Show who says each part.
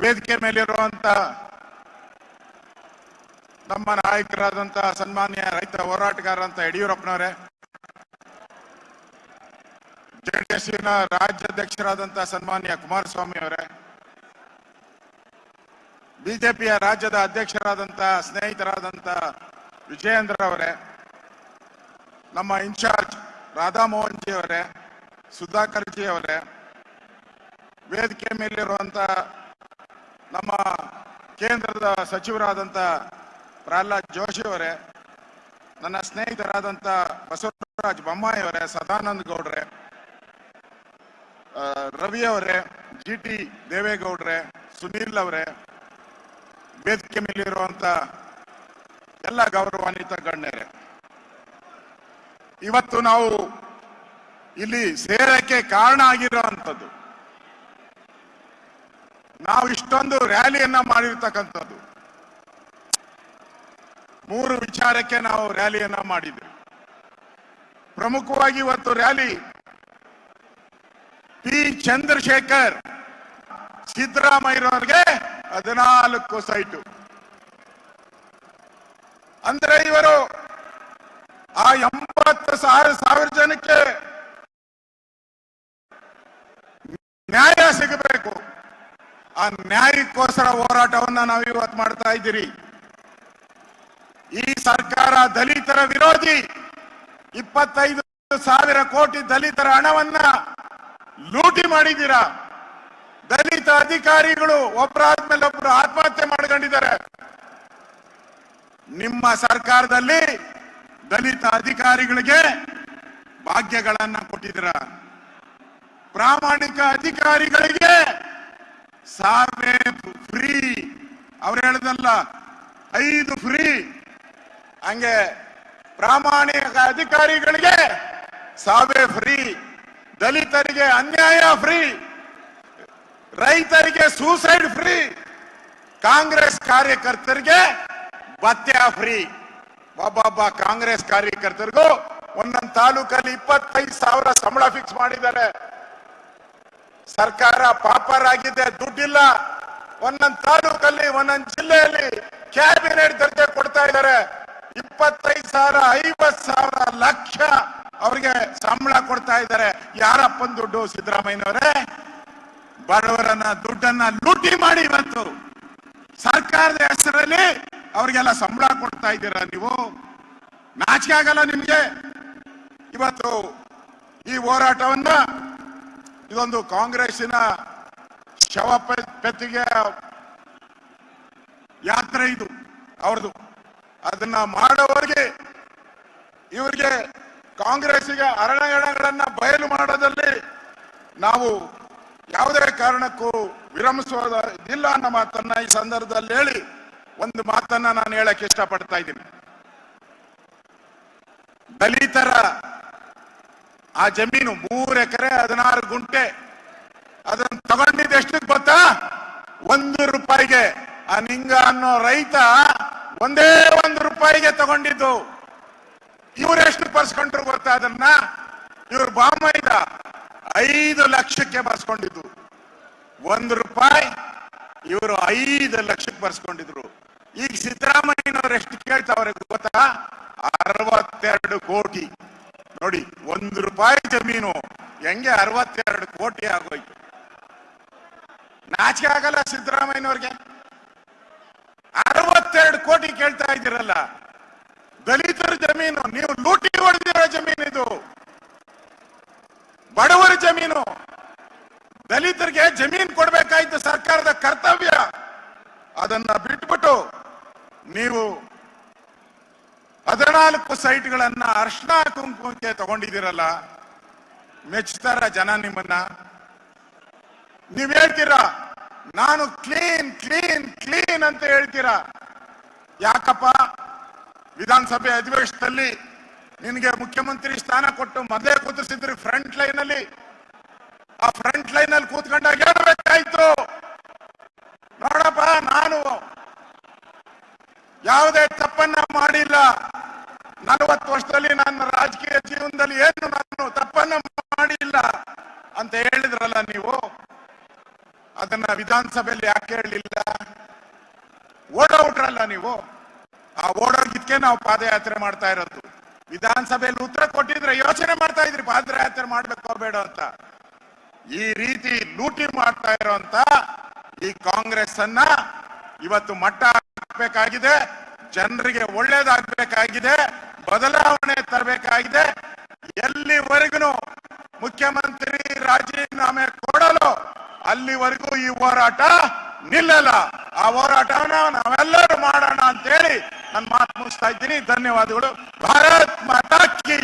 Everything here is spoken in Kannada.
Speaker 1: ವೇದಿಕೆ ಮೇಲಿರುವಂತ ನಮ್ಮ ನಾಯಕರಾದಂತ ಸನ್ಮಾನ್ಯ ರೈತ ಹೋರಾಟಗಾರಂತ ಯಡಿಯೂರಪ್ಪನವರೇ ಜೆಡಿಎಸ್ನ ರಾಜ್ಯಾಧ್ಯಕ್ಷರಾದಂತಹ ಸನ್ಮಾನ್ಯ ಕುಮಾರಸ್ವಾಮಿ ಅವರೇ, ಬಿಜೆಪಿಯ ರಾಜ್ಯದ ಅಧ್ಯಕ್ಷರಾದಂತ ಸ್ನೇಹಿತರಾದಂತ ವಿಜಯೇಂದ್ರ ಅವರೇ, ನಮ್ಮ ಇನ್ಚಾರ್ಜ್ ರಾಧಾಮೋಹನ್ ಜಿ ಅವರೇ ಸುಧಾಕರ್ ಜಿ ಅವರೇ, ವೇದಿಕೆ ಮೇಲಿರುವಂತ ನಮ್ಮ ಕೇಂದ್ರದ ಸಚಿವರಾದಂಥ ಪ್ರಹ್ಲಾದ್ ಜೋಶಿ ಅವರೇ, ನನ್ನ ಸ್ನೇಹಿತರಾದಂಥ ಬಸವರಾಜ್ ಬೊಮ್ಮಾಯಿ ಅವರೇ, ಸದಾನಂದ ಗೌಡ್ರೆ ರವಿ ಅವರೇ, ಜಿ ಟಿ ದೇವೇಗೌಡ್ರೆ, ಸುನೀಲ್ ಅವರೇ, ವೇದಿಕೆ ಮೇಲಿರುವಂಥ ಎಲ್ಲ ಗೌರವಾನ್ವಿತ ಗಣ್ಯರೇ. ಇವತ್ತು ನಾವು ಇಲ್ಲಿ ಸೇರಕ್ಕೆ ಕಾರಣ ಆಗಿರುವಂಥದ್ದು ನಾವು ಇಷ್ಟೊಂದು ರ್ಯಾಲಿಯನ್ನ ಮಾಡಿರ್ತಕ್ಕಂಥದ್ದು. ಮೂರು ವಿಚಾರಕ್ಕೆ ನಾವು ರ್ಯಾಲಿಯನ್ನ ಮಾಡಿದ್ವಿ. ಪ್ರಮುಖವಾಗಿ ಇವತ್ತು ರ್ಯಾಲಿ ಪಿ ಚಂದ್ರಶೇಖರ್ ಸಿದ್ದರಾಮಯ್ಯನವರಿಗೆ ಹದಿನಾಲ್ಕು ಸೈಟು. ಅಂದ್ರೆ ಇವರು ಆ ಎಂಬತ್ತು ಸಾವಿರ ಸಾವಿರ ಜನಕ್ಕೆ ನ್ಯಾಯ ಸಿಗಬೇಕು. ಆ ನ್ಯಾಯಕ್ಕೋಸ್ಕರ ಹೋರಾಟವನ್ನ ನಾವು ಇವತ್ತು ಮಾಡ್ತಾ ಇದ್ದೀರಿ. ಈ ಸರ್ಕಾರ ದಲಿತರ ವಿರೋಧಿ. ಇಪ್ಪತ್ತೈದು ಸಾವಿರ ಕೋಟಿ ದಲಿತರ ಹಣವನ್ನ ಲೂಟಿ ಮಾಡಿದ್ದೀರಾ? ದಲಿತ ಅಧಿಕಾರಿಗಳು ಒಬ್ಬರಾದ್ಮೇಲೆ ಒಬ್ರು ಆತ್ಮಹತ್ಯೆ ಮಾಡ್ಕೊಂಡಿದ್ದಾರೆ. ನಿಮ್ಮ ಸರ್ಕಾರದಲ್ಲಿ ದಲಿತ ಅಧಿಕಾರಿಗಳಿಗೆ ಭಾಗ್ಯಗಳನ್ನ ಕೊಟ್ಟಿದ್ದೀರ? ಪ್ರಾಮಾಣಿಕ ಅಧಿಕಾರಿಗಳಿಗೆ ಸಾವೇ ಫ್ರೀ. ಅವ್ರು ಹೇಳದಲ್ಲ, ಐದು ಫ್ರೀ. ಹಂಗೆ ಪ್ರಾಮಾಣಿಕ ಅಧಿಕಾರಿಗಳಿಗೆ ಸಾವೆ ಫ್ರೀ. ದಲಿತರಿಗೆ ಅನ್ಯಾಯ ಫ್ರೀ. ರೈತರಿಗೆ ಸೂಸೈಡ್ ಫ್ರೀ. ಕಾಂಗ್ರೆಸ್ ಕಾರ್ಯಕರ್ತರಿಗೆ ಭತ್ಯ ಫ್ರೀ. ಒಬ್ಬೊಬ್ಬ ಕಾಂಗ್ರೆಸ್ ಕಾರ್ಯಕರ್ತರಿಗೂ ಒಂದೊಂದು ತಾಲೂಕಲ್ಲಿ ಇಪ್ಪತ್ತೈದು ಸಾವಿರ ಸಂಬಳ ಫಿಕ್ಸ್ ಮಾಡಿದ್ದಾರೆ. ಸರ್ಕಾರ ಪಾಪರಾಗಿದೆ, ದುಡ್ಡಿಲ್ಲ. ಒಂದೊಂದು ತಾಲೂಕಲ್ಲಿ, ಒಂದೊಂದು ಜಿಲ್ಲೆಯಲ್ಲಿ ಕ್ಯಾಬಿನೆಟ್ ದರ್ಜೆ ಕೊಡ್ತಾ ಇದ್ದಾರೆ. ಇಪ್ಪತ್ತೈದು ಸಾವಿರ ಐವತ್ ಸಾವಿರ ಲಕ್ಷ ಅವ್ರಿಗೆ ಸಂಬಳ ಕೊಡ್ತಾ ಇದ್ದಾರೆ. ಯಾರಪ್ಪನ್ ದುಡ್ಡು ಸಿದ್ದರಾಮಯ್ಯನವರೇ? ಬಡವರನ್ನ, ದುಡ್ಡನ್ನ ಲೂಟಿ ಮಾಡಿ ಇವತ್ತು. ಸರ್ಕಾರದ ಹೆಸರಲ್ಲಿ ಅವ್ರಿಗೆಲ್ಲ ಸಂಬಳ ಕೊಡ್ತಾ ಇದ್ದೀರಾ ನೀವು? ನಾಚಿಕೆ ಆಗಲ್ಲ ನಿಮ್ಗೆ? ಇವತ್ತು ಈ ಹೋರಾಟವನ್ನ ಇದೊಂದು ಕಾಂಗ್ರೆಸ್ಸಿನ ಶವ ಪೆತ್ತಿಗೆ ಯಾತ್ರೆ ಇದು ಅವ್ರದ್ದು ಅದನ್ನ ಮಾಡೋವರಿಗೆ ಇವರಿಗೆ ಕಾಂಗ್ರೆಸ್ಸಿಗೆ ಅರಣಗಣಗಳನ್ನ ಬಯಲು ಮಾಡೋದಲ್ಲಿ ನಾವು ಯಾವುದೇ ಕಾರಣಕ್ಕೂ ವಿರಮಿಸೋದಿಲ್ಲ ಅನ್ನೋ ಮಾತನ್ನ ಈ ಸಂದರ್ಭದಲ್ಲಿ ಹೇಳಿ ಒಂದು ಮಾತನ್ನ ನಾನು ಹೇಳಕ್ ಇಷ್ಟಪಡ್ತಾ ಇದ್ದೀನಿ. ದಲಿತರ ಆ ಜಮೀನು ಮೂರು ಎಕರೆ, ಹದಿನಾರು ಗುಂಟೆ. ಅದನ್ನ ತಗೊಂಡಿದ್ದು ಎಷ್ಟಕ್ಕೆ ಗೊತ್ತಾ? ಒಂದು ರೂಪಾಯಿಗೆ. ಆ ನಿಂಗ ಅನ್ನೋ ರೈತ ಒಂದೇ ಒಂದು ರೂಪಾಯಿಗೆ ತಗೊಂಡಿದ್ದು. ಇವ್ರು ಎಷ್ಟು ಬರ್ಸ್ಕೊಂಡ್ರು ಗೊತ್ತಾ ಅದನ್ನ? ಇವ್ರು ಬಾಮೈದ ಐದು ಲಕ್ಷಕ್ಕೆ ಬರ್ಸ್ಕೊಂಡಿದ್ದು. ಒಂದು ರೂಪಾಯಿ ಇವರು ಐದು ಲಕ್ಷಕ್ಕೆ ಬರ್ಸ್ಕೊಂಡಿದ್ರು. ಈಗ ಸಿದ್ದರಾಮಯ್ಯನವ್ರು ಎಷ್ಟು ಕೇಳ್ತಾವ್ರೆ ಗೊತ್ತಾ? ಅರವತ್ತೆರಡು ಕೋಟಿ. ನೋಡಿ, ಒಂದು ರೂಪಾಯಿ ಜಮೀನು ಹೆಂಗೆ ಅರವತ್ತೆರಡು ಕೋಟಿ ಆಗೋಯ್ತು. ನಾಚಿಕೆ ಆಗಲ್ಲ ಸಿದ್ದರಾಮಯ್ಯನವ್ರಿಗೆ? ಅರವತ್ತೆರಡು ಕೋಟಿ ಕೇಳ್ತಾ ಇದ್ದೀರಲ್ಲ, ದಲಿತರ ಜಮೀನು, ನೀವು ಲೂಟಿ ಹೊಡೆದಿರೋ ಜಮೀನು ಇದು. ಬಡವರ ಜಮೀನು, ದಲಿತರಿಗೆ ಜಮೀನು ಕೊಡ್ಬೇಕಾಯ್ತು ಸರ್ಕಾರದ ಕರ್ತವ್ಯ. ಅದನ್ನ ಬಿಟ್ಬಿಟ್ಟು ನೀವು ಹದಿನಾಲ್ಕು ಸೈಟ್ಗಳನ್ನ ಅರ್ಶನ ಕುಂಕುಮಕ್ಕೆ ತಗೊಂಡಿದ್ದೀರಲ್ಲ ಮೆಚ್ತಾರ ಜನ ನಿಮ್ಮನ್ನ. ನೀವ್ ಹೇಳ್ತೀರಾ, ನಾನು ಕ್ಲೀನ್ ಕ್ಲೀನ್ ಕ್ಲೀನ್ ಅಂತ ಹೇಳ್ತೀರಾ? ಯಾಕಪ್ಪ? ವಿಧಾನಸಭೆ ಅಧಿವೇಶನದಲ್ಲಿ ನಿನಗೆ ಮುಖ್ಯಮಂತ್ರಿ ಸ್ಥಾನ ಕೊಟ್ಟು ಮೊದಲೇ ಕೂತಿಸಿದ್ರಿ ಫ್ರಂಟ್ ಲೈನ್ ಅಲ್ಲಿ. ಆ ಫ್ರಂಟ್ ಲೈನ್ ಅಲ್ಲಿ ಕೂತ್ಕೊಂಡಾಗ ಹೇಳ್ಬೇಕಾಯ್ತು ನೋಡಪ್ಪ, ನಾನು ಯಾವುದೇ ತಪ್ಪನ್ನ ಮಾಡಿಲ್ಲ. ನಲವತ್ತು ವರ್ಷದಲ್ಲಿ ನನ್ನ ರಾಜಕೀಯ ಜೀವನದಲ್ಲಿ ಏನು ನಾನು ತಪ್ಪನ್ನ ಮಾಡಿಲ್ಲ ಅಂತ ಹೇಳಿದ್ರಲ್ಲ ನೀವು? ಅದನ್ನ ವಿಧಾನಸಭೆಯಲ್ಲಿ ಯಾಕೆ ಹೇಳಲಿಲ್ಲ ಓಡೋಗ್ರಲ್ಲ ನೀವು? ಆ ಓಡೋಗಿದ್ಕೆ ನಾವು ಪಾದಯಾತ್ರೆ ಮಾಡ್ತಾ ಇರೋದು. ವಿಧಾನಸಭೆಯಲ್ಲಿ ಉತ್ತರ ಕೊಟ್ಟಿದ್ರೆ ಯೋಚನೆ ಮಾಡ್ತಾ ಇದ್ರಿ, ಪಾದಯಾತ್ರೆ ಮಾಡ್ಬೇಕು ಬೇಡ ಅಂತ. ಈ ರೀತಿ ಲೂಟಿ ಮಾಡ್ತಾ ಇರೋಂತ ಈ ಕಾಂಗ್ರೆಸ್ ಅನ್ನ ಇವತ್ತು ಮಟ್ಟ ಹಾಕ್ಬೇಕಾಗಿದೆ ಜನರಿಗೆ ಒಳ್ಳೇದಾಗಬೇಕಾಗಿದೆ, ಬದಲಾವಣೆ ತರಬೇಕಾಗಿದೆ. ಎಲ್ಲಿವರೆಗೂ ಮುಖ್ಯಮಂತ್ರಿ ರಾಜೀನಾಮೆ ಕೊಡಲು ಅಲ್ಲಿವರೆಗೂ ಈ ಹೋರಾಟ ನಿಲ್ಲಲ್ಲ. ಆ ಹೋರಾಟವನ್ನ ನಾವೆಲ್ಲರೂ ಮಾಡೋಣ ಅಂತ ಹೇಳಿ ನನ್ನ ಮಾತು ಮುಗಿಸ್ತಾ ಇದ್ದೀನಿ. ಧನ್ಯವಾದಗಳು. ಭಾರತ್ ಮಾತಾ ಕಿ.